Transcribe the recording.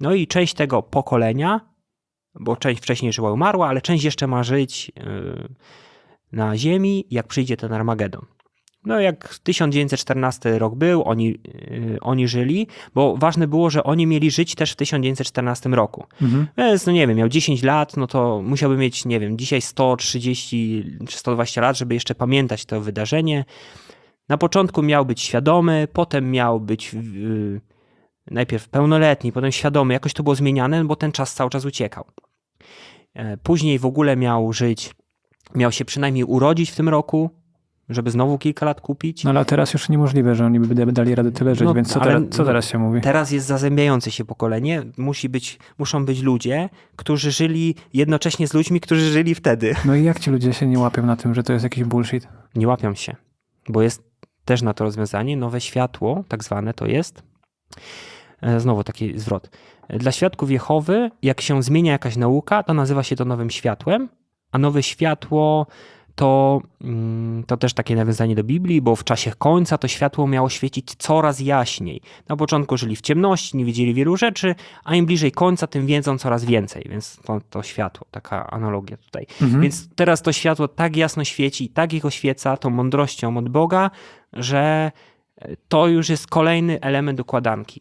No i część tego pokolenia, bo część wcześniej żyła umarła, ale część jeszcze ma żyć yy, na Ziemi, jak przyjdzie ten Armagedon. No jak 1914 rok był, oni, yy, oni żyli, bo ważne było, że oni mieli żyć też w 1914 roku. Mhm. Więc, no nie wiem, miał 10 lat, no to musiałby mieć, nie wiem, dzisiaj 130 czy 120 lat, żeby jeszcze pamiętać to wydarzenie. Na początku miał być świadomy, potem miał być yy, najpierw pełnoletni, potem świadomy. Jakoś to było zmieniane, bo ten czas cały czas uciekał. E, Później w ogóle miał żyć, miał się przynajmniej urodzić w tym roku, żeby znowu kilka lat kupić. No ale teraz już niemożliwe, że oni by dali radę tyle żyć, No, więc co, ale- teraz, co no- teraz się mówi? Teraz jest zazębiające się pokolenie. Musi być, muszą być ludzie, którzy żyli jednocześnie z ludźmi, którzy żyli wtedy. No i jak ci ludzie się nie łapią na tym, że to jest jakiś bullshit? Nie łapią się, bo jest też na to rozwiązanie. Nowe światło, tak zwane to jest. E, Znowu taki zwrot. Dla świadków Jehowy, jak się zmienia jakaś nauka, to nazywa się to nowym światłem, a nowe światło to, mm, to też takie nawiązanie do Biblii, bo w czasie końca to światło miało świecić coraz jaśniej. Na początku żyli w ciemności, nie wiedzieli wielu rzeczy, a im bliżej końca, tym wiedzą coraz więcej, więc to, to światło, taka analogia tutaj. Mhm. Więc teraz to światło tak jasno świeci i tak ich oświeca tą mądrością od Boga, że to już jest kolejny element układanki.